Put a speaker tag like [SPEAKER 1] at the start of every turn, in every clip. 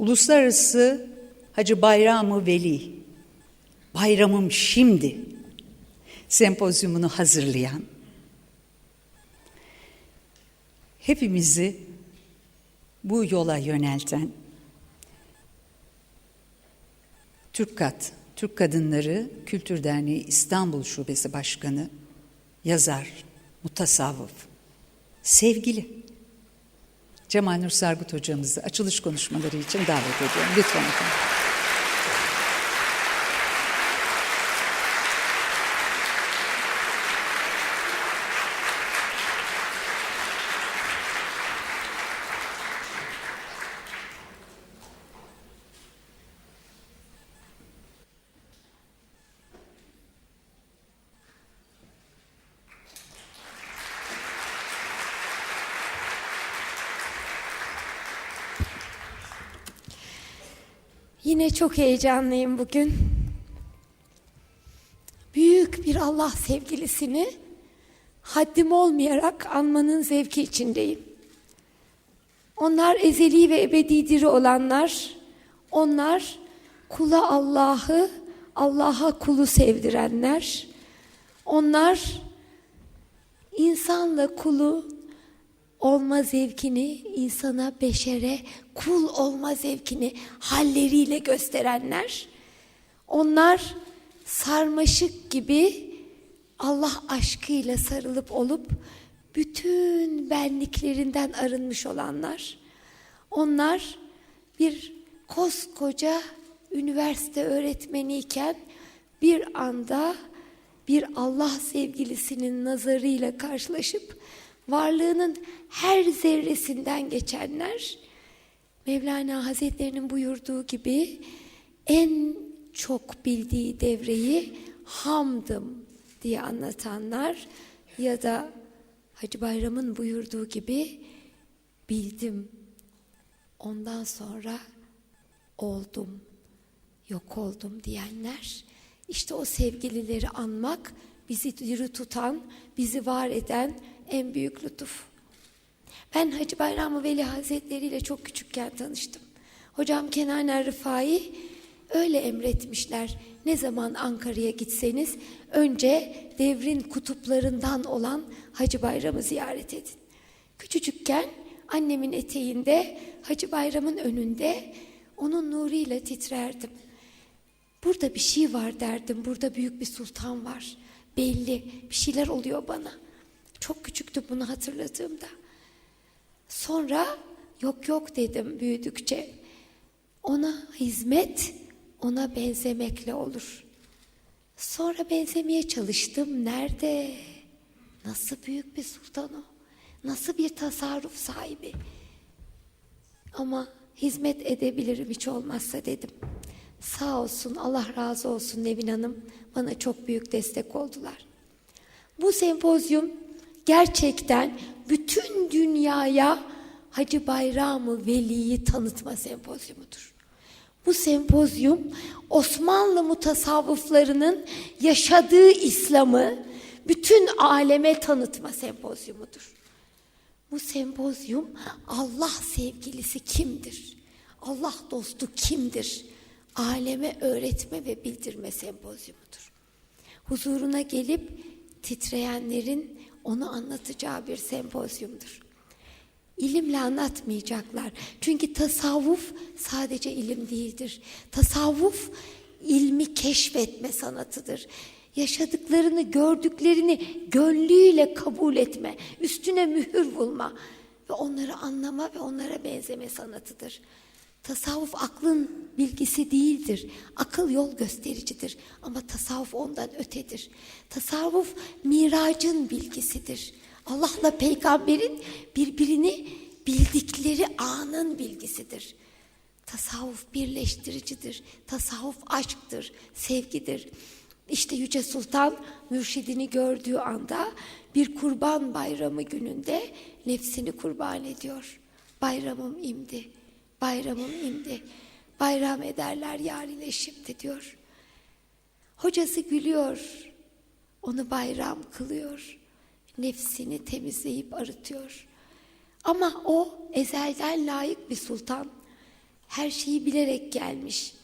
[SPEAKER 1] Uluslararası Hacı Bayramı Veli, Bayramım Şimdi. Sempozyumunu hazırlayan, hepimizi bu yola yönelten Türkkat, Türk Kadınları Kültür Derneği İstanbul Şubesi Başkanı, yazar, mutasavvıf, sevgili Cemal Nur Sargut hocamızı açılış konuşmaları için davet ediyorum. Lütfen efendim.
[SPEAKER 2] Yine çok heyecanlıyım bugün. Büyük bir Allah sevgilisini haddim olmayarak anmanın zevki içindeyim. Onlar ezeli ve ebedidir olanlar, onlar kula Allah'ı, Allah'a kulu sevdirenler, onlar insanla kulu olma zevkini insana, beşere kul olma zevkini halleriyle gösterenler. Onlar sarmaşık gibi Allah aşkıyla sarılıp olup bütün benliklerinden arınmış olanlar. Onlar bir koskoca üniversite öğretmeniyken bir anda bir Allah sevgilisinin nazarıyla karşılaşıp varlığının her zerresinden geçenler Mevlana Hazretlerinin buyurduğu gibi en çok bildiği devreyi hamdım diye anlatanlar ya da Hacı Bayram'ın buyurduğu gibi bildim ondan sonra oldum yok oldum diyenler işte o sevgilileri anmak bizi diri tutan bizi var eden en büyük lütuf. Ben Hacı Bayram Veli Hazretleri ile çok küçükken tanıştım. Hocam Kenan Rıfai öyle emretmişler. Ne zaman Ankara'ya gitseniz önce devrin kutuplarından olan Hacı Bayram'ı ziyaret edin. Küçücükken annemin eteğinde Hacı Bayram'ın önünde onun nuruyla titrerdim. Burada bir şey var derdim. Burada büyük bir sultan var. Belli bir şeyler oluyor bana. Çok küçüktü bunu hatırladığımda. Sonra yok yok dedim büyüdükçe. Ona hizmet, ona benzemekle olur. Sonra benzemeye çalıştım. Nerede? Nasıl büyük bir sultan o? Nasıl bir tasarruf sahibi? Ama hizmet edebilirim hiç olmazsa dedim. Sağ olsun Allah razı olsun Nevin Hanım bana çok büyük destek oldular. Bu sempozyum gerçekten bütün dünyaya Hacı Bayramı Veli'yi tanıtma sempozyumudur. Bu sempozyum Osmanlı mutasavvıflarının yaşadığı İslam'ı bütün aleme tanıtma sempozyumudur. Bu sempozyum Allah sevgilisi kimdir? Allah dostu kimdir? Aleme öğretme ve bildirme sempozyumudur. Huzuruna gelip titreyenlerin onu anlatacağı bir sempozyumdur. İlimle anlatmayacaklar. Çünkü tasavvuf sadece ilim değildir. Tasavvuf ilmi keşfetme sanatıdır. Yaşadıklarını, gördüklerini gönlüyle kabul etme, üstüne mühür vurma ve onları anlama ve onlara benzeme sanatıdır. Tasavvuf aklın bilgisi değildir. Akıl yol göstericidir. Ama tasavvuf ondan ötedir. Tasavvuf miracın bilgisidir. Allah'la peygamberin birbirini bildikleri anın bilgisidir. Tasavvuf birleştiricidir. Tasavvuf aşktır, sevgidir. İşte Yüce Sultan mürşidini gördüğü anda bir kurban bayramı gününde nefsini kurban ediyor. Bayramım imdi, bayramım imdi. Bayram ederler yarine şimdi diyor. Hocası gülüyor, onu bayram kılıyor. Nefsini temizleyip arıtıyor. Ama o ezelden layık bir sultan. Her şeyi bilerek gelmiş.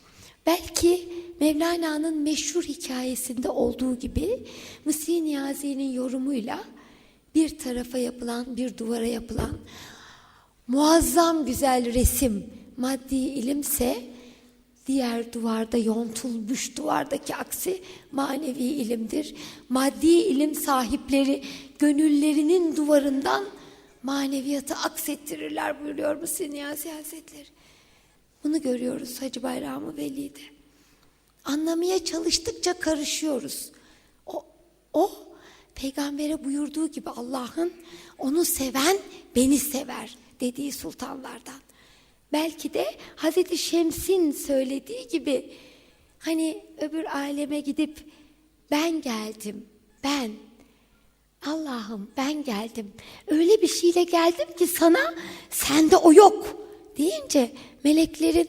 [SPEAKER 2] Belki Mevlana'nın meşhur hikayesinde olduğu gibi Mısri Niyazi'nin yorumuyla bir tarafa yapılan, bir duvara yapılan muazzam güzel resim maddi ilimse diğer duvarda yontulmuş duvardaki aksi manevi ilimdir. Maddi ilim sahipleri gönüllerinin duvarından maneviyatı aksettirirler buyuruyor Mısri Niyazi Hazretleri. Bunu görüyoruz Hacı Bayramı Veli'de. Anlamaya çalıştıkça karışıyoruz. O, o peygambere buyurduğu gibi Allah'ın onu seven beni sever dediği sultanlardan. Belki de Hazreti Şems'in söylediği gibi hani öbür aleme gidip ben geldim, ben Allah'ım ben geldim. Öyle bir şeyle geldim ki sana sende o yok. deyince meleklerin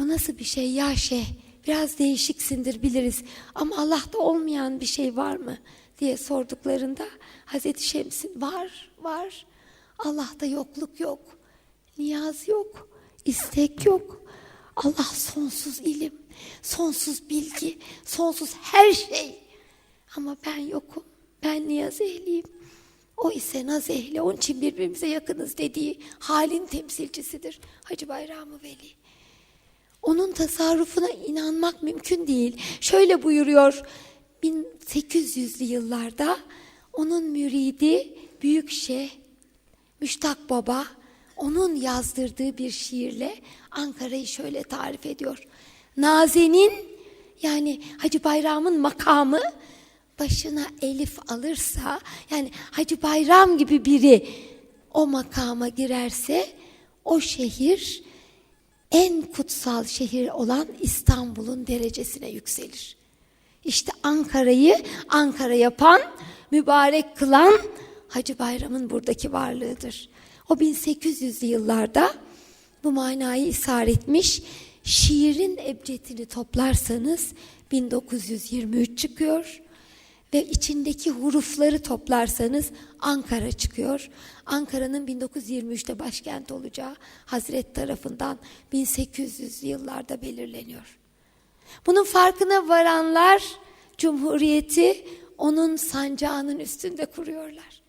[SPEAKER 2] o nasıl bir şey ya şey biraz değişiksindir biliriz. Ama Allah'ta olmayan bir şey var mı? diye sorduklarında Hazreti Şems'in var var Allah'ta yokluk yok niyaz yok istek yok. Allah sonsuz ilim sonsuz bilgi sonsuz her şey. Ama ben yokum ben niyaz ehliyim. O ise naz ehli onun için birbirimize yakınız dediği halin temsilcisidir Hacı Bayramı Veli. Onun tasarrufuna inanmak mümkün değil. Şöyle buyuruyor 1800'lü yıllarda onun müridi Büyük Şeyh Müştak Baba onun yazdırdığı bir şiirle Ankara'yı şöyle tarif ediyor. Nazenin yani Hacı Bayram'ın makamı başına elif alırsa yani Hacı Bayram gibi biri o makama girerse o şehir en kutsal şehir olan İstanbul'un derecesine yükselir. İşte Ankara'yı Ankara yapan, mübarek kılan Hacı Bayram'ın buradaki varlığıdır. O 1800'lü yıllarda bu manayı ishar etmiş. Şiirin ebcedini toplarsanız 1923 çıkıyor ve içindeki hurufları toplarsanız Ankara çıkıyor. Ankara'nın 1923'te başkent olacağı Hazret tarafından 1800 yıllarda belirleniyor. Bunun farkına varanlar Cumhuriyeti onun sancağının üstünde kuruyorlar.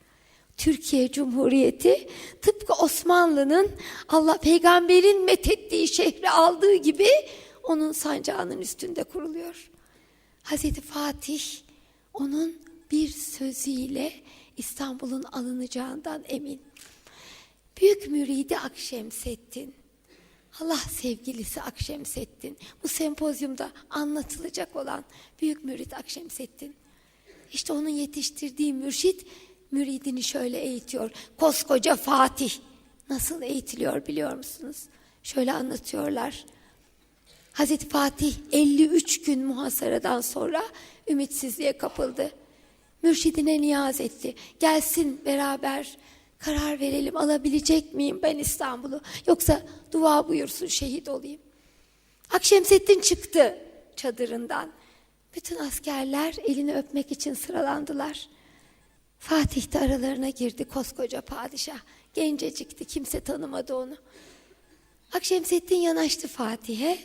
[SPEAKER 2] Türkiye Cumhuriyeti tıpkı Osmanlı'nın Allah peygamberin methettiği şehri aldığı gibi onun sancağının üstünde kuruluyor. Hazreti Fatih onun bir sözüyle İstanbul'un alınacağından emin. Büyük müridi Akşemseddin, Allah sevgilisi Akşemseddin, bu sempozyumda anlatılacak olan büyük mürid Akşemseddin. İşte onun yetiştirdiği mürşit, müridini şöyle eğitiyor. Koskoca Fatih nasıl eğitiliyor biliyor musunuz? Şöyle anlatıyorlar. Hazreti Fatih 53 gün muhasaradan sonra ümitsizliğe kapıldı. Mürşidine niyaz etti. Gelsin beraber karar verelim alabilecek miyim ben İstanbul'u yoksa dua buyursun şehit olayım. Akşemseddin çıktı çadırından. Bütün askerler elini öpmek için sıralandılar. Fatih de aralarına girdi koskoca padişah. Gencecikti kimse tanımadı onu. Akşemseddin yanaştı Fatih'e.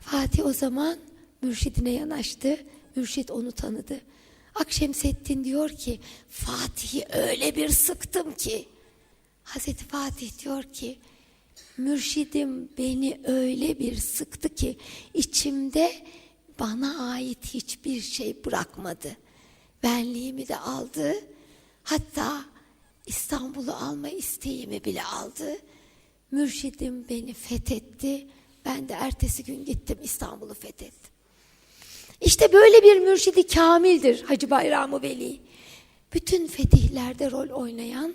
[SPEAKER 2] Fatih o zaman mürşidine yanaştı. Mürşit onu tanıdı. Akşemseddin diyor ki Fatih'i öyle bir sıktım ki. Hazreti Fatih diyor ki mürşidim beni öyle bir sıktı ki içimde bana ait hiçbir şey bırakmadı. Benliğimi de aldı. Hatta İstanbul'u alma isteğimi bile aldı. Mürşidim beni fethetti. Ben de ertesi gün gittim İstanbul'u fethettim. İşte böyle bir mürşidi kamildir Hacı Bayramı Veli. Bütün fetihlerde rol oynayan,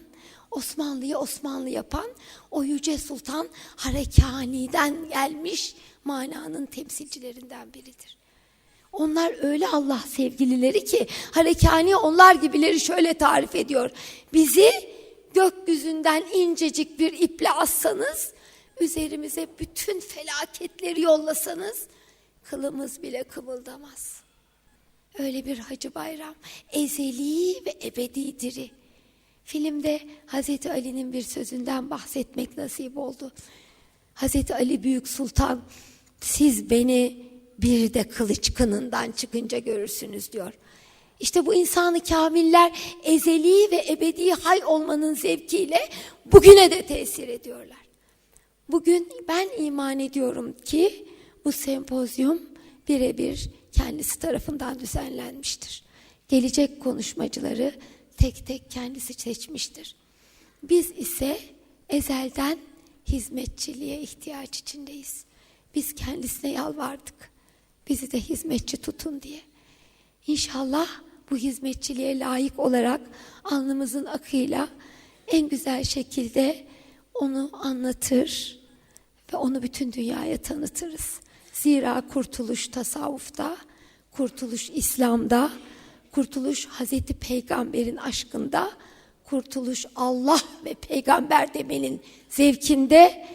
[SPEAKER 2] Osmanlı'yı Osmanlı yapan o Yüce Sultan Harekani'den gelmiş mananın temsilcilerinden biridir. Onlar öyle Allah sevgilileri ki Harekani onlar gibileri şöyle tarif ediyor. Bizi gökyüzünden incecik bir iple assanız, üzerimize bütün felaketleri yollasanız, kılımız bile kımıldamaz. Öyle bir Hacı Bayram, ezeli ve ebedi diri. Filmde Hazreti Ali'nin bir sözünden bahsetmek nasip oldu. Hazreti Ali Büyük Sultan siz beni bir de kılıç kınından çıkınca görürsünüz diyor. İşte bu insanı kamiller ezeli ve ebedi hay olmanın zevkiyle bugüne de tesir ediyorlar. Bugün ben iman ediyorum ki bu sempozyum birebir kendisi tarafından düzenlenmiştir. Gelecek konuşmacıları tek tek kendisi seçmiştir. Biz ise ezelden hizmetçiliğe ihtiyaç içindeyiz. Biz kendisine yalvardık. Bizi de hizmetçi tutun diye. İnşallah bu hizmetçiliğe layık olarak alnımızın akıyla en güzel şekilde onu anlatır ve onu bütün dünyaya tanıtırız. Zira kurtuluş tasavvufta, kurtuluş İslam'da, kurtuluş Hazreti Peygamber'in aşkında, kurtuluş Allah ve peygamber demenin zevkinde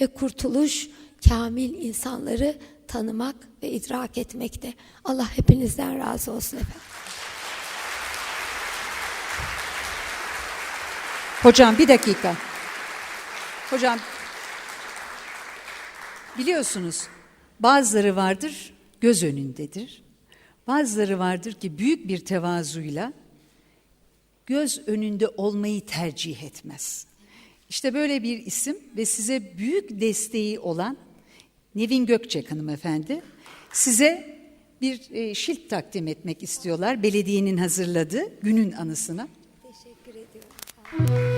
[SPEAKER 2] ve kurtuluş kamil insanları tanımak ve idrak etmekte. Allah hepinizden razı olsun efendim.
[SPEAKER 1] Hocam bir dakika. Hocam biliyorsunuz bazıları vardır göz önündedir. Bazıları vardır ki büyük bir tevazuyla göz önünde olmayı tercih etmez. İşte böyle bir isim ve size büyük desteği olan Nevin Gökçek hanımefendi size bir e, şilt takdim etmek istiyorlar. Belediyenin hazırladığı günün anısına.
[SPEAKER 2] Teşekkür ediyorum.